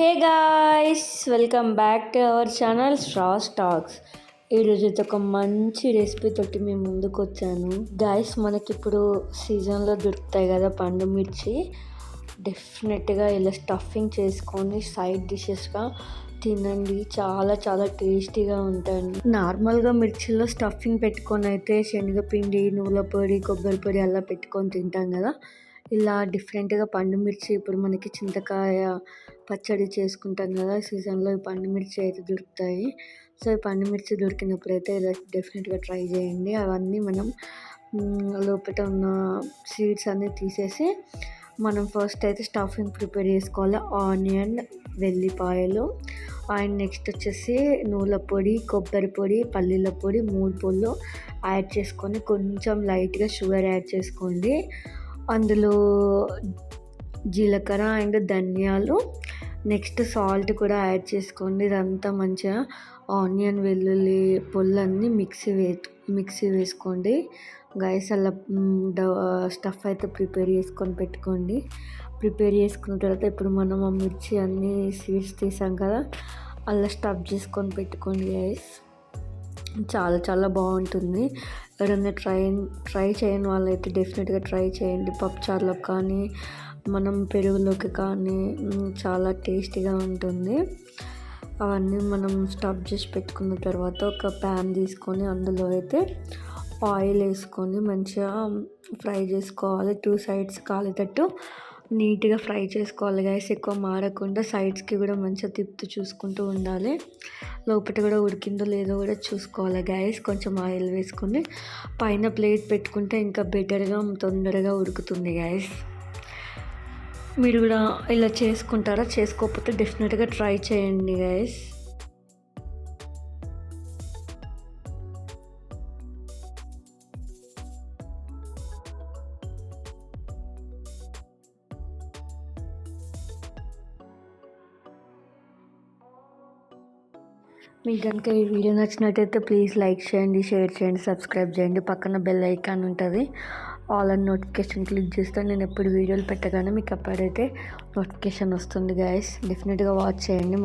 Hey guys welcome back to our channel straws stocks ఈరోజు అయితే ఒక మంచి రెసిపీ తోటి మేము ముందుకు వచ్చాను. గాయస్ మనకి ఇప్పుడు సీజన్లో దొరుకుతాయి కదా పండు మిర్చి. డెఫినెట్గా ఇలా స్టఫింగ్ చేసుకొని సైడ్ డిషెస్గా తినండి. చాలా చాలా టేస్టీగా ఉంటాయి నార్మల్గా మిర్చిలో స్టఫింగ్ పెట్టుకొని అయితే శనగపిండి నువ్వుల పొడి కొబ్బరి పొడి అలా పెట్టుకొని తింటాం కదా. ఇలా డిఫరెంట్గా పండు మిర్చి ఇప్పుడు మనకి చింతకాయ పచ్చడి చేసుకుంటాం కదా సీజన్లో ఈ పండు మిర్చి అయితే దొరుకుతాయి. సో ఈ పండు మిర్చి దొరికినప్పుడు అయితే ఇలా డెఫినెట్గా ట్రై చేయండి. అవన్నీ మనం లోపల ఉన్న సీడ్స్ అన్నీ తీసేసి మనం ఫస్ట్ అయితే స్టఫింగ్ ప్రిపేర్ చేసుకోవాలి. ఆనియన్ వెల్లిపాయలు అండ్ నెక్స్ట్ వచ్చేసి నూనె పొడి కొబ్బరి పొడి పల్లీల పొడి మూడు పొళ్ళు యాడ్ చేసుకొని కొంచెం లైట్గా షుగర్ యాడ్ చేసుకోండి. అందులో జీలకర్ర అండ్ ధనియాలు. నెక్స్ట్ సాల్ట్ కూడా యాడ్ చేసుకోండి. ఇదంతా మంచిగా ఆనియన్ వెల్లుల్లి పొల్లన్నీ మిక్సీ వే మిక్సీ వేసుకోండి. గైస్ అలా స్టఫ్ అయితే ప్రిపేర్ చేసుకొని పెట్టుకోండి. ప్రిపేర్ చేసుకున్న తర్వాత ఇప్పుడు మనం ఆ మిర్చి అన్నీ స్వీట్స్ తీసాం కదా అలా స్టఫ్ చేసుకొని పెట్టుకోండి గైస్. చాలా చాలా బాగుంటుంది. ఎవరైనా ట్రై ట్రై చేయని వాళ్ళైతే డెఫినెట్గా ట్రై చేయండి. పప్పుచారులోకి కానీ మనం పెరుగులోకి కానీ చాలా టేస్టీగా ఉంటుంది. అవన్నీ మనం స్టఫ్ చేసి పెట్టుకున్న తర్వాత ఒక ప్యాన్ తీసుకొని అందులో అయితే ఆయిల్ వేసుకొని మంచిగా ఫ్రై చేసుకోవాలి. టూ సైడ్స్ కాలేటట్టు నీట్గా ఫ్రై చేసుకోవాలి గాయస్ ఎక్కువ మారకుండా సైడ్స్కి కూడా మంచిగా తిప్పుతూ చూసుకుంటూ ఉండాలి. లోపల కూడా ఉడికిందో లేదో కూడా చూసుకోవాలి గాయస్ కొంచెం ఆయిల్ వేసుకొని పైన ప్లేట్ పెట్టుకుంటే ఇంకా బెటర్గా తొందరగా ఉడుకుతుంది గాయస్ మీరు కూడా ఇలా చేసుకుంటారా? చేసుకోకపోతే డెఫినెట్గా ట్రై చేయండి గాయస్ మీకు కనుక ఈ వీడియో నచ్చినట్టయితే ప్లీజ్ లైక్ చేయండి షేర్ చేయండి సబ్స్క్రైబ్ చేయండి. పక్కన బెల్ ఐకాన్ ఉంటుంది. ఆల్ అండ్ నోటిఫికేషన్ క్లిక్ చేస్తే నేను ఎప్పుడు వీడియోలు పెట్టగానే మీకు అప్పుడైతే నోటిఫికేషన్ వస్తుంది గాయస్ డెఫినెట్గా వాచ్ చేయండి.